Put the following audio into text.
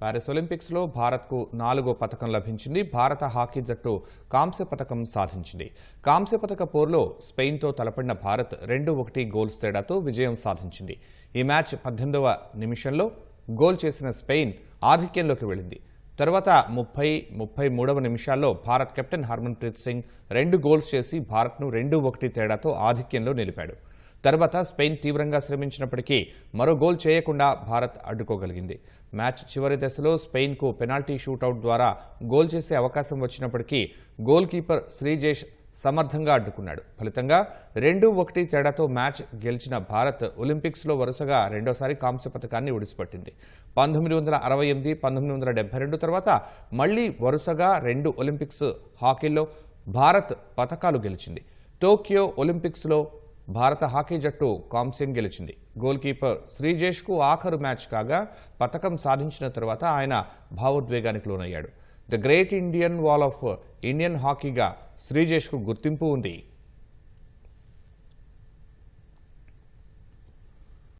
Paris ఒలింపిక్స్లో భారత్కు నాలుగో పథకం లభించింది. భారత హాకీ జట్టు కాంస్య పథకం సాధించింది. కాంస్య పథక పోరులో స్పెయిన్తో తలపడిన భారత్ రెండు ఒకటి గోల్స్ తేడాతో విజయం సాధించింది. ఈ మ్యాచ్ పద్దెనిమిదవ నిమిషంలో గోల్ చేసిన స్పెయిన్ ఆధిక్యంలోకి వెళ్ళింది. తర్వాత ముప్పై ముప్పై మూడవ నిమిషాల్లో భారత్ కెప్టెన్ హర్మన్ప్రీత్ సింగ్ రెండు గోల్స్ చేసి భారత్ను రెండు ఒకటి తేడాతో ఆధిక్యంలో నిలిపాడు. తర్వాత స్పెయిన్ తీవ్రంగా శ్రమించినప్పటికీ మరో గోల్ చేయకుండా భారత్ అడ్డుకోగలిగింది. మ్యాచ్ చివరి దశలో స్పెయిన్కు పెనాల్టీ షూటౌట్ ద్వారా గోల్ చేసే అవకాశం వచ్చినప్పటికీ గోల్ కీపర్ శ్రీజేష్ సమర్థంగా అడ్డుకున్నాడు. ఫలితంగా రెండు ఒకటి తేడాతో మ్యాచ్ గెలిచిన భారత్ ఒలింపిక్స్లో వరుసగా రెండోసారి కాంస్య పథకాన్ని ఒడిసిపట్టింది. పంతొమ్మిది వందల అరవై ఎనిమిది పంతొమ్మిది వందల డెబ్బై రెండు తర్వాత మళ్ళీ వరుసగా రెండు ఒలింపిక్స్ హాకీలో భారత్ పథకాలు గెలిచింది. టోక్యో ఒలింపిక్స్లో భారత హాకీ జట్టు కాంస్యం గెలిచింది. గోల్ కీపర్ శ్రీజేష్కు ఆఖరు మ్యాచ్ కాగా పతకం సాధించిన తర్వాత ఆయన భావోద్వేగానికి లోనయ్యాడు. The great Indian wall of Indian హాకీగా శ్రీజేష్కు గుర్తింపు ఉంది.